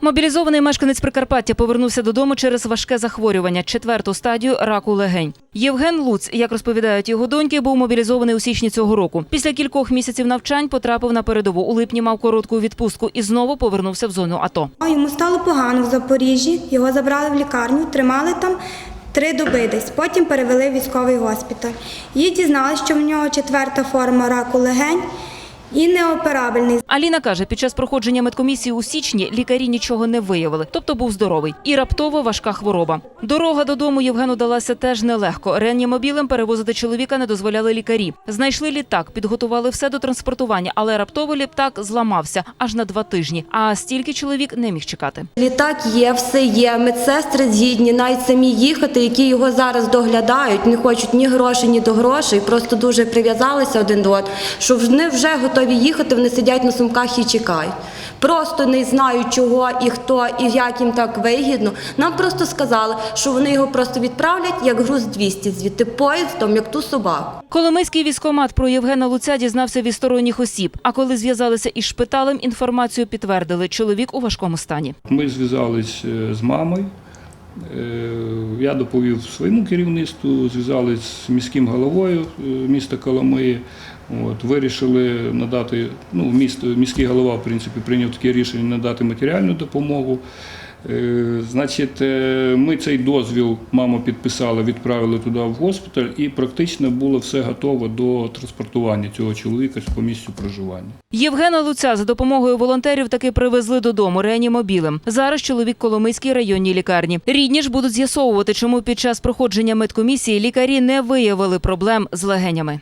Мобілізований мешканець Прикарпаття повернувся додому через важке захворювання, четверту стадію раку легень. Євген Луц, як розповідають його доньки, був мобілізований у січні цього року. Після кількох місяців навчань потрапив на передову. У липні мав коротку відпустку і знову повернувся в зону АТО. Йому стало погано в Запоріжжі, його забрали в лікарню, тримали там три доби десь. Потім перевели в військовий госпіталь. І дізналися, що в нього четверта форма раку легень і неоперабельний. Аліна каже, під час проходження медкомісії у січні лікарі нічого не виявили, тобто був здоровий. І раптово важка хвороба. Дорога додому Євгену далася теж нелегко. Реанімобілем перевозити чоловіка не дозволяли лікарі. Знайшли літак, підготували все до транспортування, але раптово літак зламався аж на два тижні. А стільки чоловік не міг чекати. Літак є, все є. Медсестри згідні, навіть самі їхати, які його зараз доглядають, не хочуть ні грошей, ні до грошей. Просто дуже прив'язалися один до одного, що вони вже готові їхати, вони сидять на сумках і чекають. Просто не знають, чого і хто, і як їм так вигідно. Нам просто сказали, що вони його просто відправлять як груз 200 звідти поїздом, як ту собаку. Коломийський військомат про Євгена Луця дізнався від сторонніх осіб. А коли зв'язалися із шпиталем, інформацію підтвердили. Чоловік у важкому стані. Ми зв'язались е, з мамою. Я доповів своєму керівництву, зв'язалися з міським головою е, міста Коломиї. От, вирішили надати, ну, міст, міський голова, в принципі, прийняв таке рішення надати матеріальну допомогу. Е, Значить, е, ми цей дозвіл мама підписала, відправили туди в госпіталь, і практично було все готово до транспортування цього чоловіка по місцю проживання. Євгена Луця за допомогою волонтерів таки привезли додому реанімобілем. Зараз чоловік Коломийській районній лікарні. Рідні ж будуть з'ясовувати, чому під час проходження медкомісії лікарі не виявили проблем з легенями.